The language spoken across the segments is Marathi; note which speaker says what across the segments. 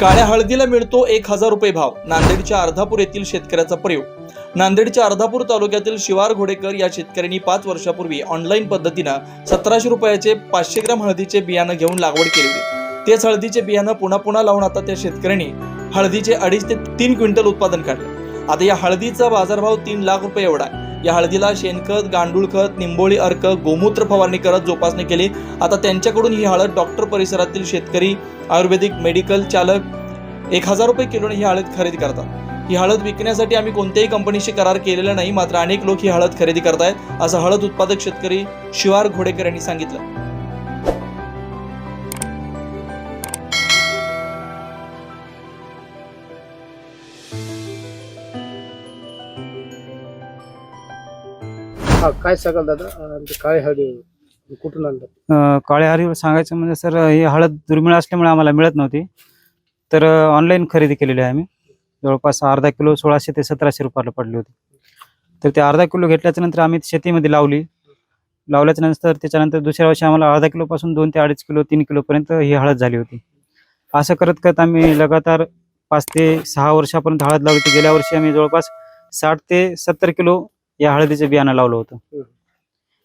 Speaker 1: काळ्या हळदीला मिळतो एक हजार रुपये भाव. नांदेडच्या अर्धापूर येथील शेतकऱ्याचा प्रयोग. नांदेडच्या अर्धापूर तालुक्यातील शिवार घोडेकर या शेतकऱ्यांनी पाच वर्षापूर्वी ऑनलाईन पद्धतीनं सतराशे रुपयाचे पाचशे ग्राम हळदीचे बियाणं घेऊन लागवड केली होती. तेच हळदीचे बियाणं पुन्हा पुन्हा लावून आता त्या शेतकऱ्यांनी हळदीचे अडीच ते तीन क्विंटल उत्पादन काढले. आता या हळदीचा बाजारभाव तीन लाख रुपये एवढा आहे. या हळदीला शेणखत गांडूळ खत निंबोळी अर्क गोमूत्र फवारणी करत जोपासणी केली. आता त्यांच्याकडून ही हळद डॉक्टर परिसरातील शेतकरी आयुर्वेदिक मेडिकल चालक एक हजार रुपये किलोने ही हळद खरेदी करतात. ही हळद विकण्यासाठी आम्ही कोणत्याही कंपनीशी करार केलेला नाही मात्र अनेक लोक ही हळद खरेदी करतायत असं हळद उत्पादक शेतकरी शिवार घोडेकर यांनी सांगितलं.
Speaker 2: हा काय सांगाल दादा? अं, ते काळे हळदी कुठून आणलं
Speaker 3: अ, काळ्या सांगायचं म्हणजे सर ही हळद दुर्मिळ असल्यामुळे आम्हाला मिळत नव्हती. तर ऑनलाईन खरेदी केलेली आहे आम्ही. जवळपास अर्धा किलो सोळाशे ते सतराशे रुपयाला पडली होती. तर ते अर्धा किलो घेतल्याच्या नंतर आम्ही ती शेतीमध्ये लावली. लावल्याच्या नंतर त्याच्यानंतर दुसऱ्या वर्षी आम्हाला अर्धा किलोपासून दोन ते अडीच किलो तीन किलोपर्यंत ही हळद झाली होती. असं करत करत आम्ही लगातार पाच ते सहा वर्षापर्यंत हळद लावली. होती गेल्या वर्षी आम्ही जवळपास साठ ते सत्तर किलो या हळदीचं बियाणं लावलं होतं.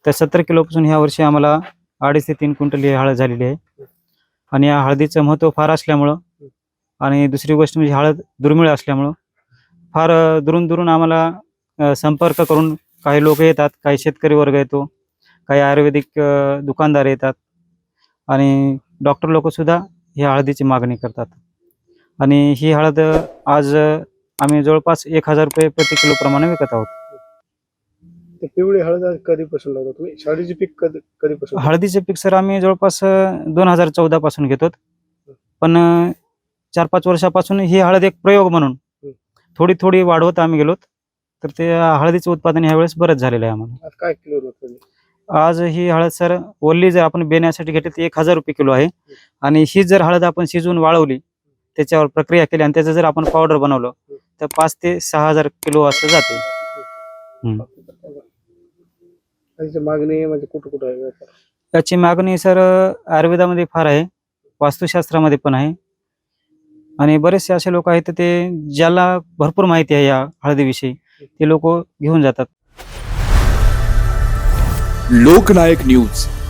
Speaker 3: तर सत्तर किलोपासून ह्या वर्षी आम्हाला अडीच ते तीन क्विंटल ही हळद झालेली आहे. आणि या हळदीचं महत्त्व फार असल्यामुळं आणि दुसरी गोष्ट म्हणजे हळद दुर्मिळ असल्यामुळं फार दुरून दुरून आम्हाला संपर्क करून काही लोक येतात काही शेतकरी वर्ग येतो काही आयुर्वेदिक दुकानदार येतात आणि डॉक्टर लोक सुद्धा ही हळदीची मागणी करतात. आणि ही हळद आज आम्ही जवळपास एक हजार रुपये प्रति किलो प्रमाणे विकत आहोत.
Speaker 2: ते पिवळी हळद आज कधीपासून लावता? तुम्ही हळदीचे पीक कधी कधीपासून
Speaker 3: हळदीचे पीक सर आम्ही जवळपास दोन हजार चौदा पासून घेतो. पण चार पाच वर्षापासून ही हळद एक प्रयोग म्हणून. थोडी थोडी वाढवत आम्ही गेलोत. तर ते हळदीचं उत्पादन ह्यावेळेस बरंच झालेलं आहे आम्हाला.
Speaker 2: आज काय किलो होतं
Speaker 3: आज ही हळद सर ओली जर आपण बेण्यासाठी घेतली तर एक हजार रुपये किलो आहे. आणि ही जर हळद आपण शिजवून वाळवली त्याच्यावर प्रक्रिया केली आणि त्याचं जर आपण पावडर बनवलं तर पाच ते सहा हजार किलो असं जाते. हं.
Speaker 2: हळदीची मागणी म्हणजे कुठं कुठं आहे
Speaker 3: याची मागणी सर आयुर्वेदामध्ये फार आहे वास्तुशास्त्रामध्ये पण आहे. आणि बरेचसे असे लोक आहेत ते ज्याला भरपूर माहिती आहे या हळदीविषयी ते लोक घेऊन जातात.
Speaker 4: लोकनायक न्यूज.